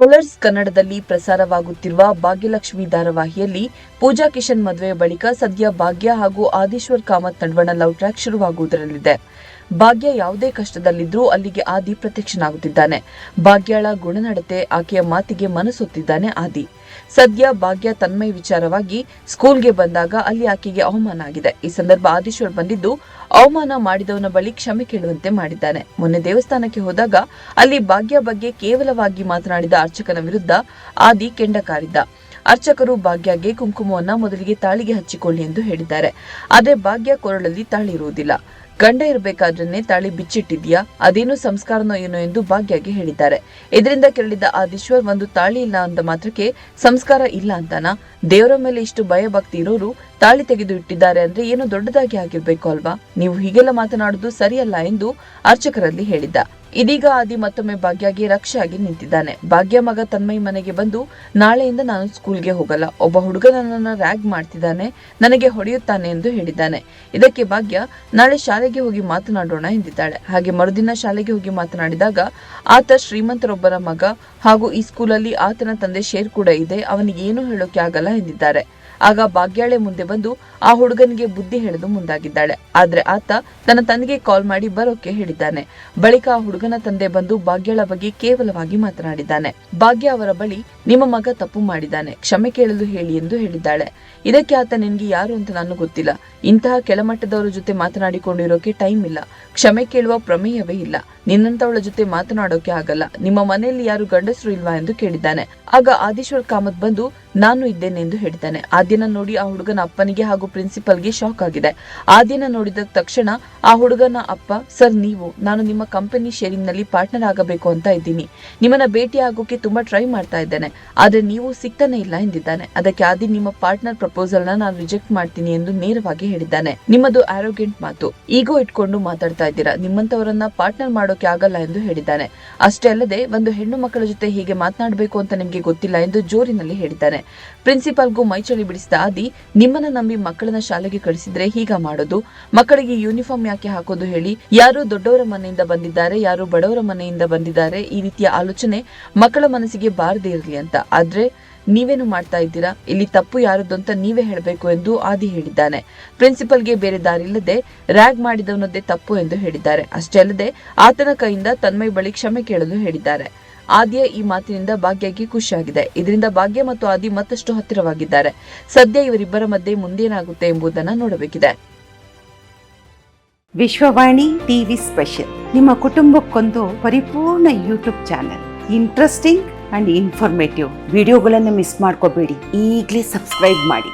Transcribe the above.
Colours ಕನ್ನಡದಲ್ಲಿ ಪ್ರಸಾರವಾಗುತ್ತಿರುವ ಭಾಗ್ಯಲಕ್ಷ್ಮಿ ಧಾರಾವಾಹಿಯಲ್ಲಿ ಪೂಜಾ ಕಿಶನ್ ಮದುವೆ ಬಳಿಕ ಸದ್ಯ ಭಾಗ್ಯ ಹಾಗೂ ಆದೀಶ್ವರ್ ಕಾಮತ್ ನಡುವಣ ಲವ್ ಟ್ರ್ಯಾಕ್ ಶುರುವಾಗುವುದರಲ್ಲಿದೆ. ಭಾಗ್ಯ ಯಾವುದೇ ಕಷ್ಟದಲ್ಲಿದ್ದರೂ ಅಲ್ಲಿಗೆ ಆದಿ ಪ್ರತ್ಯಕ್ಷನಾಗುತ್ತಿದ್ದಾನೆ. ಭಾಗ್ಯಳ ಗುಣನಡತೆ ಆಕೆಯ ಮಾತಿಗೆ ಮನಸೊತ್ತಿದ್ದಾನೆ ಆದಿ. ಸದ್ಯ ಭಾಗ್ಯ ತನ್ಮಯ ವಿಚಾರವಾಗಿ ಸ್ಕೂಲ್ಗೆ ಬಂದಾಗ ಅಲ್ಲಿ ಆಕೆಗೆ ಅವಮಾನ ಆಗಿದೆ. ಈ ಸಂದರ್ಭ ಆದೀಶ್ವರ್ ಬಂದಿದ್ದು, ಅವಮಾನ ಮಾಡಿದವನ ಬಳಿ ಕ್ಷಮೆ ಕೇಳುವಂತೆ ಮಾಡಿದ್ದಾನೆ. ಮೊನ್ನೆ ದೇವಸ್ಥಾನಕ್ಕೆ ಹೋದಾಗ ಅಲ್ಲಿ ಭಾಗ್ಯ ಬಗ್ಗೆ ಕೇವಲವಾಗಿ ಮಾತನಾಡಿದ ಅರ್ಚಕನ ವಿರುದ್ಧ ಆದಿ ಕೆಂಡ ಕಾರಿದ್ದ. ಅರ್ಚಕರು ಭಾಗ್ಯಗೆ ಕುಂಕುಮವನ್ನ ಮೊದಲಿಗೆ ತಾಳಿಗೆ ಹಚ್ಚಿಕೊಳ್ಳಿ ಎಂದು ಹೇಳಿದ್ದಾರೆ. ಆದರೆ ಭಾಗ್ಯ ಕೊರಳಲ್ಲಿ ತಾಳಿ ಇರುವುದಿಲ್ಲ ಗಂಡ ಇರಬೇಕಾದ್ರನ್ನೇ ತಾಳಿ ಬಿಚ್ಚಿಟ್ಟಿದ್ಯಾ? ಅದೇನು ಸಂಸ್ಕಾರನೋ ಏನೋ ಎಂದು ಭಾಗ್ಯಗೆ ಹೇಳಿದ್ದಾರೆ. ಇದರಿಂದ ಕೆರಳಿದ ಆದೀಶ್ವರ್ ಒಂದು ತಾಳಿ ಇಲ್ಲ ಅಂದ ಮಾತ್ರಕ್ಕೆ ಸಂಸ್ಕಾರ ಇಲ್ಲ ಅಂತಾನ? ದೇವರ ಮೇಲೆ ಇಷ್ಟು ಭಯ ಭಕ್ತಿ ಇರೋರು ತಾಳಿ ತೆಗೆದು ಇಟ್ಟಿದ್ದಾರೆ ಅಂದ್ರೆ ಏನು ದೊಡ್ಡದಾಗಿ ಆಗಿರ್ಬೇಕು ಅಲ್ವಾ? ನೀವು ಹೀಗೆಲ್ಲ ಮಾತನಾಡೋದು ಸರಿಯಲ್ಲ ಎಂದು ಅರ್ಚಕರಲ್ಲಿ ಹೇಳಿದ್ದ. ಇದೀಗ ಆದಿ ಮತ್ತೊಮ್ಮೆ ಭಾಗ್ಯಗೆ ರಕ್ಷೆಯಾಗಿ ನಿಂತಿದ್ದಾನೆ. ಭಾಗ್ಯ ಮಗ ತನ್ಮಯ್ ಮನೆಗೆ ಬಂದು ನಾಳೆಯಿಂದ ನಾನು ಸ್ಕೂಲ್ಗೆ ಹೋಗಲ್ಲ. ಒಬ್ಬ ಹುಡುಗ ನನ್ನನ್ನು ರ್ಯಾಗ್ ಮಾಡ್ತಿದ್ದಾನೆ, ನನಗೆ ಹೊಡೆಯುತ್ತಾನೆ ಎಂದು ಹೇಳಿದ್ದಾನೆ. ಇದಕ್ಕೆ ಭಾಗ್ಯ ನಾಳೆ ಶಾಲೆಗೆ ಹೋಗಿ ಮಾತನಾಡೋಣ ಎಂದಿದ್ದಾಳೆ. ಹಾಗೆ ಮರುದಿನ ಶಾಲೆಗೆ ಹೋಗಿ ಮಾತನಾಡಿದಾಗ ಆತ ಶ್ರೀಮಂತರೊಬ್ಬರ ಮಗ ಹಾಗೂ ಈ ಸ್ಕೂಲಲ್ಲಿ ಆತನ ತಂದೆ ಶೇರ್ ಕೂಡ ಇದೆ. ಅವನಿಗೆ ಏನು ಹೇಳೋಕೆ ಆಗಲ್ಲ ಎಂದಿದ್ದಾರೆ. ಆಗ ಭಾಗ್ಯಾಳೆ ಮುಂದೆ ಬಂದು ಆ ಹುಡುಗನಿಗೆ ಬುದ್ಧಿ ಹೇಳಲು ಮುಂದಾಗಿದ್ದಾಳೆ. ಆದ್ರೆ ಆತ ತನ್ನ ತಂದೆಗೆ ಕಾಲ್ ಮಾಡಿ ಬರೋಕೆ ಹೇಳಿದ್ದಾನೆ. ಬಳಿಕ ಆ ಹುಡುಗನ ತಂದೆ ಬಂದು ಭಾಗ್ಯಾಳ ಬಗ್ಗೆ ಕೇವಲವಾಗಿ ಮಾತನಾಡಿದ್ದಾನೆ. ಭಾಗ್ಯ ಅವರ ಬಳಿ ನಿಮ್ಮ ಮಗ ತಪ್ಪು ಮಾಡಿದ್ದಾನೆ. ಕ್ಷಮೆ ಕೇಳಲು ಹೇಳಿ ಎಂದು ಹೇಳಿದ್ದಾಳೆ. ಇದಕ್ಕೆ ಆತ ನಿನ್ಗೆ ಯಾರು ಅಂತ ನಾನು ಗೊತ್ತಿಲ್ಲ. ಇಂತಹ ಕೆಳಮಟ್ಟದವರ ಜೊತೆ ಮಾತನಾಡಿಕೊಂಡಿರೋಕೆ ಟೈಮ್ ಇಲ್ಲ. ಕ್ಷಮೆ ಕೇಳುವ ಪ್ರಮೇಯವೇ ಇಲ್ಲ. ನಿನ್ನಂತವಳ ಜೊತೆ ಮಾತನಾಡೋಕೆ ಆಗಲ್ಲ. ನಿಮ್ಮ ಮನೆಯಲ್ಲಿ ಯಾರು ಗಂಡಸರು ಇಲ್ವಾ ಎಂದು ಕೇಳಿದ್ದಾನೆ. ಆಗ ಆದೀಶ್ವರ್ ಕಾಮತ್ ಬಂದು, ನಾನು ಇದ್ದೇನೆ ಎಂದು ಹೇಳಿದ್ದಾನೆ ಆದ್ಯನ ನೋಡಿ ಆ ಹುಡುಗನ ಅಪ್ಪನಿಗೆ ಹಾಗೂ ಪ್ರಿನ್ಸಿಪಲ್ಗೆ ಶಾಕ್ ಆಗಿದೆ. ಆದ್ಯನ ನೋಡಿದ ತಕ್ಷಣ, ಆ ಹುಡುಗನ ಅಪ್ಪ, ಸರ್, ನೀವು, ನಾನು ನಿಮ್ಮ ಕಂಪನಿ ಶೇರಿಂಗ್ನಲ್ಲಿ ಪಾರ್ಟ್ನರ್ ಆಗಬೇಕು ಅಂತ ಇದ್ದೀನಿ. ನಿಮ್ಮನ್ನ ಭೇಟಿ ಆಗೋಕೆ ತುಂಬಾ ಟ್ರೈ ಮಾಡ್ತಾ ಇದ್ದೇನೆ. ಆದ್ರೆ ನೀವು ಸಿಗ್ತಾನೆ ಇಲ್ಲ ಎಂದಿದ್ದಾನೆ. ಅದಕ್ಕೆ ಆದಿ, ನಿಮ್ಮ ಪಾರ್ಟ್ನರ್ ಪ್ರಪೋಸಲ್ನ ನಾನು ರಿಜೆಕ್ಟ್ ಮಾಡ್ತೀನಿ ಎಂದು ನೇರವಾಗಿ ಹೇಳಿದ್ದಾನೆ. ನಿಮ್ಮದು ಆರೋಗ್ಯಂಟ್ ಮಾತು. ಈಗೋ ಇಟ್ಕೊಂಡು ಮಾತಾಡ್ತಾ ಇದ್ದೀರಾ? ನಿಮ್ಮಂತವರನ್ನ ಪಾರ್ಟ್ನರ್ ಮಾಡೋಕೆ ಆಗಲ್ಲ ಎಂದು ಹೇಳಿದ್ದಾನೆ. ಅಷ್ಟೇ ಅಲ್ಲದೆ, ಒಂದು ಹೆಣ್ಣು ಮಕ್ಕಳ ಜೊತೆ ಹೀಗೆ ಮಾತನಾಡಬೇಕು ಅಂತ ನಿಮ್ಗೆ ಗೊತ್ತಿಲ್ಲ ಎಂದು ಜೋರಿನಲ್ಲಿ ಹೇಳಿದ್ದಾನೆ ಪ್ರಿನ್ಸಿಪಾಲ್ಗೂ ಮೈಚಳಿ ಬಿಡಿಸಿದ ಆದಿ, ನಿಮ್ಮನ್ನ ನಂಬಿ ಮಕ್ಕಳನ್ನ ಶಾಲೆಗೆ ಕಳಿಸಿದ್ರೆ ಹೀಗ ಮಾಡೋದು? ಮಕ್ಕಳಿಗೆ ಯೂನಿಫಾರ್ಮ್ ಯಾಕೆ ಹಾಕೋದು ಹೇಳಿ? ಯಾರು ದೊಡ್ಡವರ ಮನೆಯಿಂದ ಬಂದಿದ್ದಾರೆ, ಯಾರು ಬಡವರ ಮನೆಯಿಂದ ಬಂದಿದ್ದಾರೆ, ಈ ರೀತಿಯ ಆಲೋಚನೆ ಮಕ್ಕಳ ಮನಸ್ಸಿಗೆ ಬಾರದೇ ಇರಲಿ ಅಂತ. ಆದ್ರೆ ನೀವೇನು ಮಾಡ್ತಾ ಇದ್ದೀರಾ? ಇಲ್ಲಿ ತಪ್ಪು ಯಾರದ್ದು ಅಂತ ನೀವೇ ಹೇಳಬೇಕು ಎಂದು ಆದಿ ಹೇಳಿದ್ದಾನೆ. ಪ್ರಿನ್ಸಿಪಲ್ಗೆ ಬೇರೆ ದಾರಿ ಇಲ್ಲದೆ ರ್ಯಾಗ್ ಮಾಡಿದವನದ್ದೇ ತಪ್ಪು ಎಂದು ಹೇಳಿದ್ದಾರೆ. ಅಷ್ಟೇ ಅಲ್ಲದೆ ಆತನ ಕೈಯಿಂದ ತನ್ಮಯ ಬಳಿ ಕ್ಷಮೆ ಕೇಳಲು ಹೇಳಿದ್ದಾರೆ. ಆದಿಯ ಈ ಮಾತಿನಿಂದ ಭಾಗ್ಯಗೆ ಖುಷಿಯಾಗಿದೆ. ಇದರಿಂದ ಭಾಗ್ಯ ಮತ್ತು ಆದಿ ಮತ್ತಷ್ಟು ಹತ್ತಿರವಾಗಿದ್ದಾರೆ. ಸದ್ಯ ಇವರಿಬ್ಬರ ಮಧ್ಯೆ ಮುಂದೇನಾಗುತ್ತೆ ಎಂಬುದನ್ನು ನೋಡಬೇಕಿದೆ. Vishwavani TV special. ನಿಮ್ಮ ಕುಟುಂಬಕ್ಕೊಂದು ಪರಿಪೂರ್ಣ YouTube channel. Interesting and informative. ವಿಡಿಯೋಗಳನ್ನು ಮಿಸ್ ಮಾಡ್ಕೋಬೇಡಿ. ಈಗಲೇ ಸಬ್ಸ್ಕ್ರೈಬ್ ಮಾಡಿ.